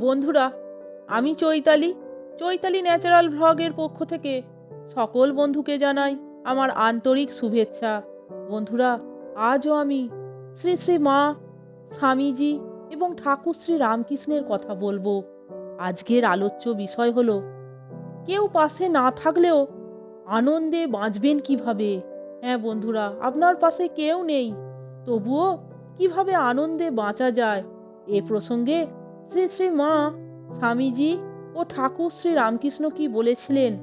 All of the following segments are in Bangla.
বন্ধুরা, আমি চৈতালি। চৈতালি ন্যাচারাল ভ্লগের পক্ষ থেকে সকল বন্ধুকে জানাই আমার আন্তরিক শুভেচ্ছা। বন্ধুরা, আজও আমি শ্রী শ্রী মা, স্বামীজি এবং ঠাকুর শ্রী রামকৃষ্ণের কথা বলব। আজকের আলোচ্য বিষয় হলো, কেউ পাশে না থাকলেও আনন্দে বাঁচবেন কীভাবে? হ্যাঁ বন্ধুরা, আপনার পাশে কেউ নেই, তবুও কীভাবে আনন্দে বাঁচা যায় এ প্রসঙ্গে শ্রী শ্রী মা, স্বামীজি ও ঠাকুর শ্রী রামকৃষ্ণ কি বলেছিলেন?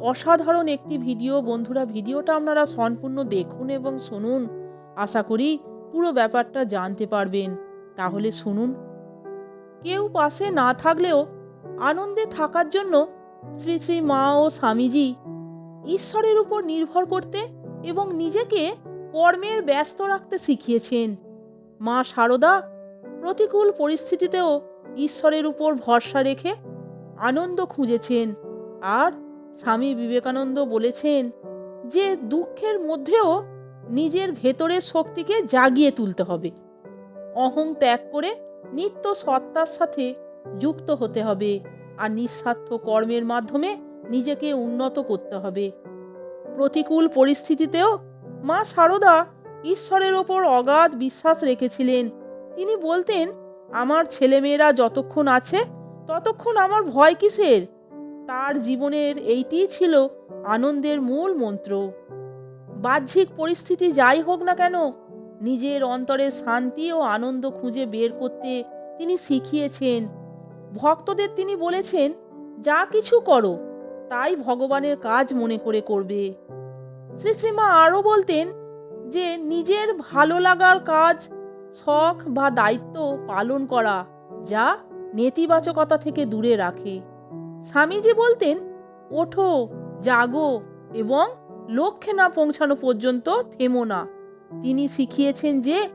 অসাধারণ একটি ভিডিও বন্ধুরা, ভিডিওটা আপনারা সম্পূর্ণ দেখুন এবং শুনুন। আশা করি পুরো ব্যাপারটা জানতে পারবেন। তাহলে শুনুন। কেউ পাশে না থাকলেও আনন্দে থাকার জন্য শ্রী শ্রী মা ও স্বামীজি ঈশ্বরের উপর নির্ভর করতে এবং নিজেকে কর্মের ব্যস্ত রাখতে শিখিয়েছেন। মা সারদা প্রতিকূল পরিস্থিতিতেও ঈশ্বরের উপর ভরসা রেখে আনন্দ খুঁজেছেন। আর স্বামী বিবেকানন্দ বলেছেন যে দুঃখের মধ্যেও নিজের ভেতরের শক্তিকে জাগিয়ে তুলতে হবে। অহং ত্যাগ করে নিত্য সত্তার সাথে যুক্ত হতে হবে আর নিঃস্বার্থ কর্মের মাধ্যমে নিজেকে উন্নত করতে হবে। প্রতিকূল পরিস্থিতিতেও মা সারদা ঈশ্বরের ওপর অগাধ বিশ্বাস রেখেছিলেন। তিনি বলতেন, আমার ছেলেমেয়েরা যতক্ষণ আছে, ততক্ষণ আমার ভয় কিসের? তার জীবনের এইটিই ছিল আনন্দের মূল মন্ত্র। বাহ্যিক পরিস্থিতি যাই হোক না কেন, নিজের অন্তরে শান্তি ও আনন্দ খুঁজে বের করতে তিনি শিখিয়েছেন। ভক্তদের তিনি বলেছেন, যা কিছু করো, তাই ভগবানের কাজ মনে করে করবে। শ্রী শ্রীমা আরও বলতেন যে, নিজের ভালো লাগার কাজ শখ বা দায়িত্ব পালন করা যা নেতিবাচকতা থেকে দূরে রাখে। স্বামীজি বলতেন, ওঠো, জাগো এবং লক্ষ্যে না পৌঁছানো পর্যন্ত থেমো না। তিনি শিখিয়েছেন যে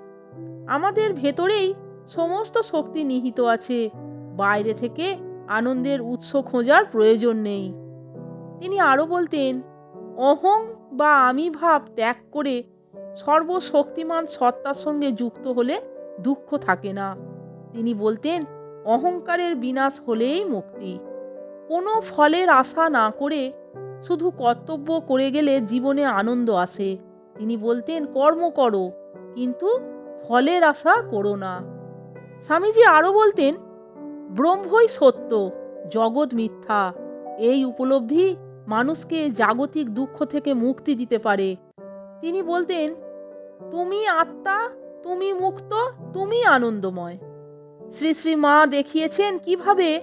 আমাদের ভেতরেই সমস্ত শক্তি নিহিত আছে। বাইরে থেকে আনন্দের উৎস খোঁজার প্রয়োজন নেই। তিনি আরও বলতেন, অহং বা আমি ভাব ত্যাগ করে সর্বশক্তিমান সত্তার সঙ্গে যুক্ত হলে দুঃখ থাকে না। তিনি বলতেন, অহংকারের বিনাশ হলেই মুক্তি। কোনো ফলের আশা না করে শুধু কর্তব্য করে গেলে জীবনে আনন্দ আসে তিনি বলতেন, কর্ম করো, কিন্তু ফলের আশা করো না স্বামীজি আরও বলতেন, ব্রহ্মই সত্য, জগৎ মিথ্যা। এই উপলব্ধি মানুষকে জাগতিক দুঃখ থেকে মুক্তি দিতে পারে। তিনি বলতেন, তুমি আত্মা, তুমি মুক্ত, তুমি আনন্দময়। শ্রী শ্রী মা দেখিয়েছেন কীভাবে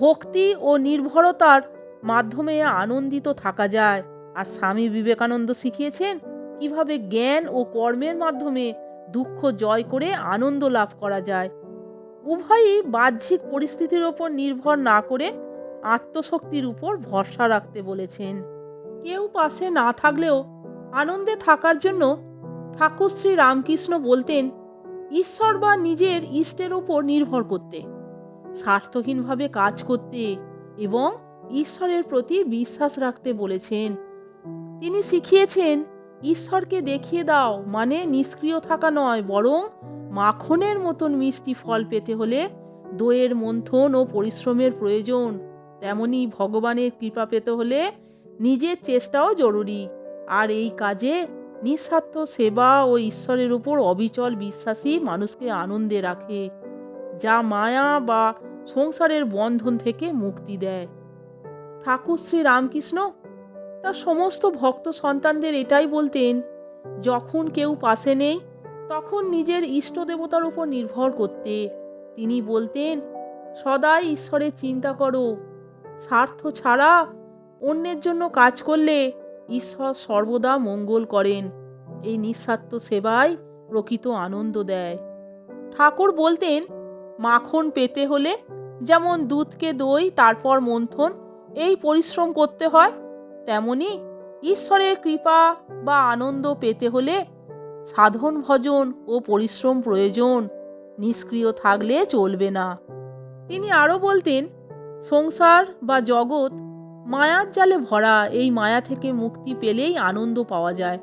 ভক্তি ও নির্ভরতার মাধ্যমে আনন্দিত থাকা যায়। আর স্বামী বিবেকানন্দ শিখিয়েছেন কীভাবে জ্ঞান ও কর্মের মাধ্যমে দুঃখ জয় করে আনন্দ লাভ করা যায়। উভয়ই বাহ্যিক পরিস্থিতির ওপর নির্ভর না করে আত্মশক্তির উপর ভরসা রাখতে বলেছেন। কেউ পাশে না থাকলেও আনন্দে থাকার জন্য ঠাকুর শ্রী রামকৃষ্ণ বলতেন, ঈশ্বর বা নিজের ইষ্টের ওপর নির্ভর করতে, স্বার্থহীনভাবে কাজ করতে এবং ঈশ্বরের প্রতি বিশ্বাস রাখতে বলেছেন। তিনি শিখিয়েছেন, ঈশ্বরকে দেখিয়ে দাও মানে নিষ্ক্রিয় থাকা নয়, বরং মাখনের মতন মিষ্টি ফল পেতে হলে দইয়ের মন্থন ও পরিশ্রমের প্রয়োজন। তেমনি ভগবানের কৃপা পেতে হলে নিজের চেষ্টাও জরুরি। আর এই কাজে নিঃস্বার্থ সেবা ও ঈশ্বরের উপর অবিচল বিশ্বাসী মানুষকে আনন্দে রাখে, যা মায়া বা সংসারের বন্ধন থেকে মুক্তি দেয়। ঠাকুর শ্রী রামকৃষ্ণ তার সমস্ত ভক্ত সন্তানদের এটাই বলতেন, যখন কেউ পাশে নেই, তখন নিজের ইষ্ট দেবতার উপর নির্ভর করতে। তিনি বলতেন, সদাই ঈশ্বরের চিন্তা করো, স্বার্থ ছাড়া অন্যের জন্য কাজ করলে ঈশ্বর সর্বদা মঙ্গল করেন। এই নিঃস্বার্থ সেবায় প্রকৃত আনন্দ দেয়। ঠাকুর বলতেন, মাখন পেতে হলে যেমন দুধকে দই, তারপর মন্থন, এই পরিশ্রম করতে হয়। তেমনি ঈশ্বরের কৃপা বা আনন্দ পেতে হলে সাধন, ভজন ও পরিশ্রম প্রয়োজন। নিষ্ক্রিয় থাকলে চলবে না। তিনি আরও বলতেন, সংসার বা জগৎ মায়ার জালে ভরা এই মায়া থেকে মুক্তি পেলেই আনন্দ পাওয়া যায়।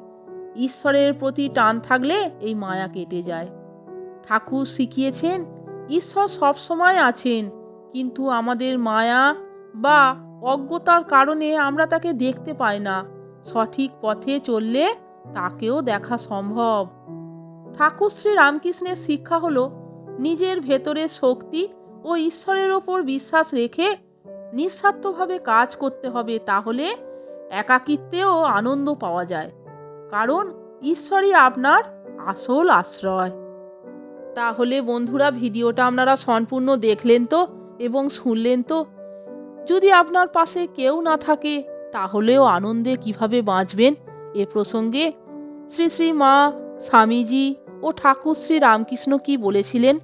ঈশ্বরের প্রতি টান থাকলে এই মায়া কেটে যায়। ঠাকুর শিখিয়েছেন, ঈশ্বর সবসময় আছেন, কিন্তু আমাদের মায়া বা অজ্ঞতার কারণে আমরা তাকে দেখতে পাই না। সঠিক পথে চললে তাকেও দেখা সম্ভব। ঠাকুর শ্রী রামকৃষ্ণের শিক্ষা হলো, নিজের ভেতরের শক্তি ও ঈশ্বরের ওপর বিশ্বাস রেখে নিঃস্বার্থভাবে কাজ করতে হবে তাহলে একাকিত্বেও আনন্দ পাওয়া যায়। কারণ ঈশ্বরই আপনার আসল আশ্রয়। তাহলে বন্ধুরা, ভিডিওটা আপনারা সম্পূর্ণ দেখলেন তো এবং শুনলেন তো? যদি আপনার পাশে কেউ না থাকে, তাহলেও আনন্দে কীভাবে বাঁচবেন? এ প্রসঙ্গে শ্রী শ্রী মা স্বামীজি ও ঠাকুর শ্রী রামকৃষ্ণ কি বলেছিলেন?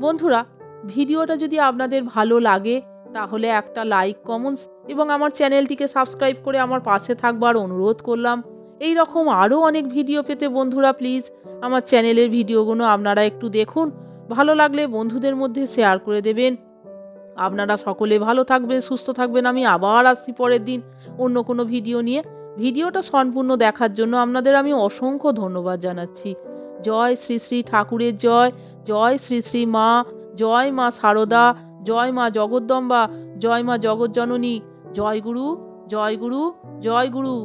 বন্ধুরা, ভিডিওটা যদি আপনাদের ভালো লাগে তাহলে একটা লাইক কমেন্টস এবং আমার চ্যানেলটিকে সাবস্ক্রাইব করে আমার পাশে থাকবার অনুরোধ করলাম। এই রকম আরও অনেক ভিডিও পেতে বন্ধুরা প্লিজ আমার চ্যানেলের ভিডিওগুলো আপনারা একটু দেখুন। ভালো লাগলে বন্ধুদের মধ্যে শেয়ার করে দেবেন। আপনারা সকলে ভালো থাকবেন, সুস্থ থাকবেন। আমি আবার আসছি পরের দিন অন্য কোনো ভিডিও নিয়ে। ভিডিওটা সম্পূর্ণ দেখার জন্য আপনাদের আমি অসংখ্য ধন্যবাদ জানাচ্ছি। জয় শ্রী শ্রী ঠাকুরের জয় জয় শ্রী শ্রী মা, জয় মা সারদা জয় মা জগদ্দম্বা জয় মা জগজ্জননী জয় গুরু জয় গুরু জয় গুরু।